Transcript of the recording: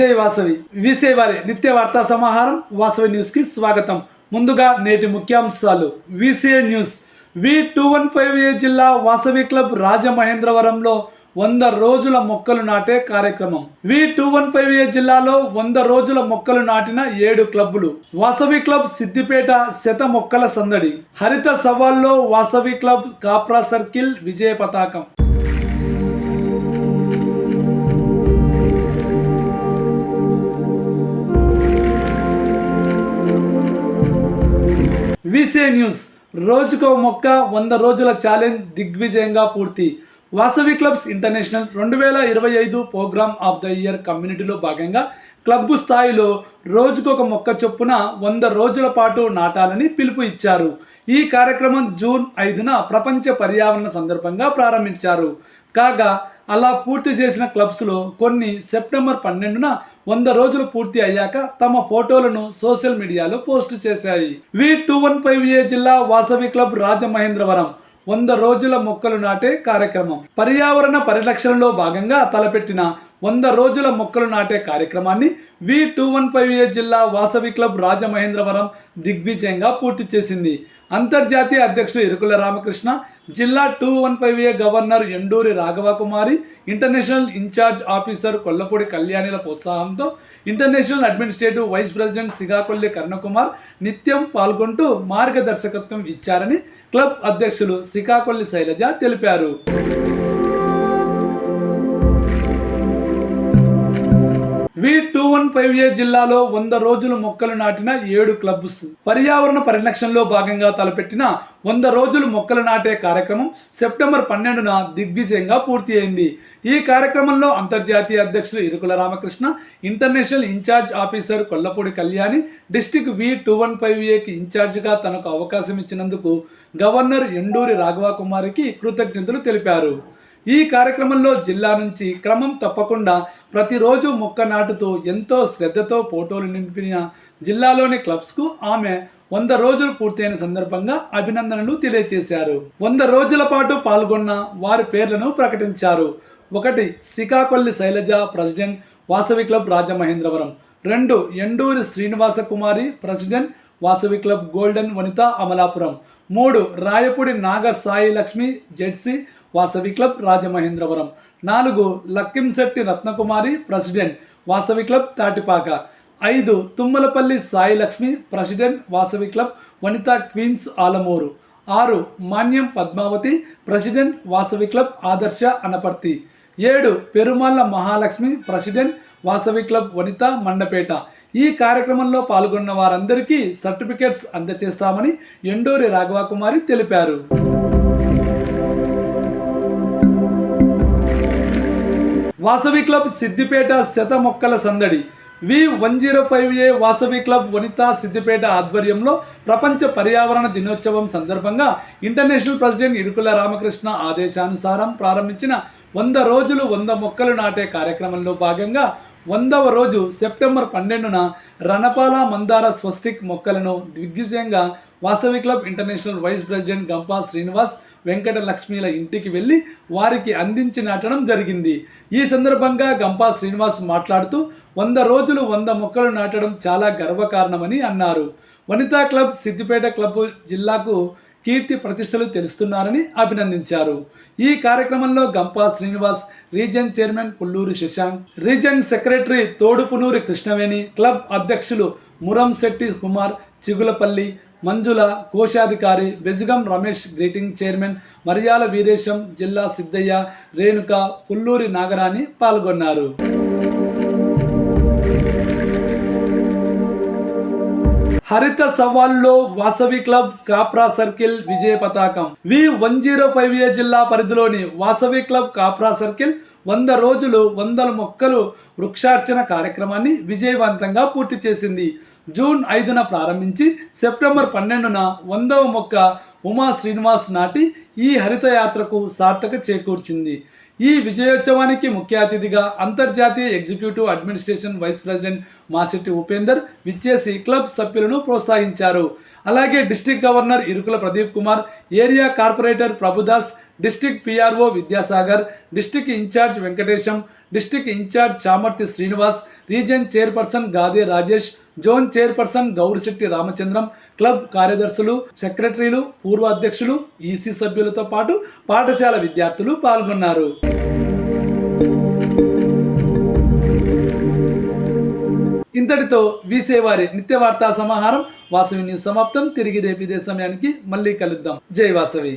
జై వాసవి వీసే వారి నిత్య వార్తా సమాహారం వాసవి న్యూస్కి స్వాగతం. ముందుగా నేటి ముఖ్యాంశాలు. వీసే news. V two one five A జిల్లా వాసవి క్లబ్ రాజమహేంద్రవరంలో వంద రోజుల మొక్కలు నాటే కార్యక్రమం. V two one five A జిల్లాలో వంద రోజుల మొక్కలు నాటిన ఏడు క్లబ్బులు. వాసవి క్లబ్ సిద్దిపేట శత మొక్కల సందడి. హరిత సవాల్లో వాసవి క్లబ్ కాప్రా సర్కిల్ విజయ పతాకం. విసే న్యూస్. రోజుకో మొక్క వంద రోజుల ఛాలెంజ్ దిగ్విజయంగా పూర్తి. వాసవి క్లబ్స్ ఇంటర్నేషనల్ రెండు వేల ఇరవై ఐదు ప్రోగ్రామ్ ఆఫ్ ద ఇయర్ కమ్యూనిటీలో భాగంగా క్లబ్ స్థాయిలో రోజుకొక మొక్క చొప్పున వంద రోజుల పాటు నాటాలని పిలుపు ఇచ్చారు. ఈ కార్యక్రమం జూన్ ఐదున ప్రపంచ పర్యావరణ సందర్భంగా ప్రారంభించారు. కాగా అలా పూర్తి చేసిన క్లబ్స్లో కొన్ని సెప్టెంబర్ పన్నెండున వంద రోజులు పూర్తి అయ్యాక తమ ఫోటోలను సోషల్ మీడియాలో పోస్ట్ చేశాయి. V two one five A జిల్లా వాసవి క్లబ్ రాజమహేంద్రవరం వంద రోజుల మొక్కలు నాటే కార్యక్రమం. పర్యావరణ పరిరక్షణలో భాగంగా తలపెట్టిన వంద రోజుల మొక్కలు నాటే కార్యక్రమాన్ని V two one five A జిల్లా వాసవి క్లబ్ రాజమహేంద్రవరం దిగ్విజయంగా పూర్తి చేసింది. అంతర్జాతీయ అధ్యక్షుడు ఇరుకుల రామకృష్ణ జిల్లా two one five A governor Enduri Raghava Kumari international in-charge officer Kollapudi కళ్యాణిల ప్రోత్సాహంతో international administrative vice president Sigakolli Karnakumar నిత్యం పాల్గొంటూ మార్గదర్శకత్వం ఇచ్చారని క్లబ్ అధ్యక్షులు సికాకొల్లి శైలజ తెలిపారు. V two one five A జిల్లాలో వంద రోజులు మొక్కలు నాటిన ఏడు క్లబ్స్. పర్యావరణ పరిరక్షణలో భాగంగా తలపెట్టిన వంద రోజులు మొక్కలు నాటే కార్యక్రమం సెప్టెంబర్ పన్నెండున దిగ్విజయంగా పూర్తి అయింది ఈ కార్యక్రమంలో అంతర్జాతీయ అధ్యక్షులు Irukula Ramakrishna international in-charge officer Kollapudi Kalyani district V two one five ఏకి ఇన్ఛార్జిగా తనకు అవకాశం ఇచ్చినందుకు గవర్నర్ ఎండూరి రాఘవ కుమారికి కృతజ్ఞతలు తెలిపారు. ఈ కార్యక్రమంలో జిల్లా నుంచి క్రమం తప్పకుండా ప్రతిరోజు మొక్క నాటుతూ ఎంతో శ్రద్ధతో ఫోటోలు నింపిన జిల్లాలోని క్లబ్స్కు ఆమె వంద రోజులు పూర్తయిన సందర్భంగా అభినందనలు తెలియజేశారు వంద రోజుల పాటు పాల్గొన్న వారి పేర్లను ప్రకటించారు. ఒకటి శ్రీకాకొల్లి శైలజ ప్రెసిడెంట్ వాసవి క్లబ్ రాజమహేంద్రవరం. రెండు Enduri Srinivasa Kumari president Vasavi club golden Vanitha Amalapuram. మూడు రాయపూడి నాగ సాయి లక్ష్మి జెడ్సీ వాసవి క్లబ్ రాజమహేంద్రవరం. నాలుగు లక్కింశెట్టి రత్నకుమారి ప్రెసిడెంట్ వాసవి క్లబ్ తాటిపాక. ఐదు Tummalapalli Sai Lakshmi president Vasavi club Vanitha queens Alamuru. ఆరు మాన్యం పద్మావతి ప్రెసిడెంట్ వాసవి క్లబ్ ఆదర్శ అనపర్తి. ఏడు పెరుమాళ్ళ మహాలక్ష్మి ప్రెసిడెంట్ వాసవి క్లబ్ వనిత మండపేట. ఈ కార్యక్రమంలో పాల్గొన్న వారందరికీ సర్టిఫికేట్స్ అందజేస్తామని ఎండూరి రాఘవకుమారి తెలిపారు. వాసవి క్లబ్ సిద్దిపేట శత మొక్కల సందడి. V one zero five A Vasavi club Vanitha Siddipet ఆధ్వర్యంలో ప్రపంచ పర్యావరణ దినోత్సవం సందర్భంగా ఇంటర్నేషనల్ ప్రెసిడెంట్ ఇరుకుల రామకృష్ణ ఆదేశానుసారం ప్రారంభించిన వంద రోజులు వంద మొక్కలు నాటే కార్యక్రమంలో భాగంగా వందవ రోజు సెప్టెంబర్ పన్నెండున రణపాల మందార స్వస్తిక్ మొక్కలను దిగ్విజయంగా Vasavi club international vice president Gampa Srinivas Venkata లక్ష్మీల ఇంటికి వెళ్ళి వారికి అందించి నాటడం జరిగింది. ఈ సందర్భంగా గంపా శ్రీనివాస్ మాట్లాడుతూ వంద రోజులు వంద మొక్కలు నాటడం చాలా గర్వకారణమని అన్నారు. వనితా క్లబ్ సిద్దిపేట క్లబ్ జిల్లాకు కీర్తి ప్రతిష్టలు తెలుస్తున్నారని అభినందించారు. ఈ కార్యక్రమంలో Gampa Srinivas region chairman Pulluri Sashank region secretary Thodupunuri Krishnaveni club అధ్యక్షులు మురంశెట్టి కుమార్ చిగులపల్లి మంజుల కోశాధికారి బెజగం రమేష్ గ్రీటింగ్ చైర్మన్ మరియాల వీరేశం జిల్లా సిద్ధయ్య రేణుక పుల్లూరి నాగరాణి పాల్గొన్నారు. హరిత సవాల్లో వాసవి క్లబ్ కాప్రా సర్కిల్ విజయ పతాకం. V one zero five A జిల్లా పరిధిలోని వాసవి క్లబ్ కాప్రా సర్కిల్ వంద రోజులు వందల మొక్కలు వృక్షార్చన కార్యక్రమాన్ని విజయవంతంగా పూర్తి చేసింది. జూన్ ఐదున ప్రారంభించి సెప్టెంబర్ పన్నెండున వందవ మొక్క ఉమా శ్రీనివాస్ నాటి ఈ హరిత యాత్రకు సార్థక చేకూర్చింది. ఈ విజయోత్సవానికి ముఖ్య అతిథిగా అంతర్జాతీయ executive administration vice president Masitti Upender విచ్చేసి క్లబ్ సభ్యులను ప్రోత్సహించారు. అలాగే district governor Irukula Pradeep Kumar area corporator Prabhudas district PRO Vidyasagar district in-charge Venkatesham district in-charge Chamarthi Srinivas region chairperson Gade Rajesh zone chairperson Gowrisetti Ramachandram club కార్యదర్శులు సెక్రటరీలు పూర్వ అధ్యక్షులు EC సభ్యులతో పాటు పాఠశాల విద్యార్థులు పాల్గొన్నారు. ఇంతటితో వీసేవారి నిత్య వార్తా సమాహారం వాసవి న్యూస్ సమాప్తం. తిరిగి రేపు ఇదే సమయానికి మళ్ళీ కలుద్దాం. జై వాసవి.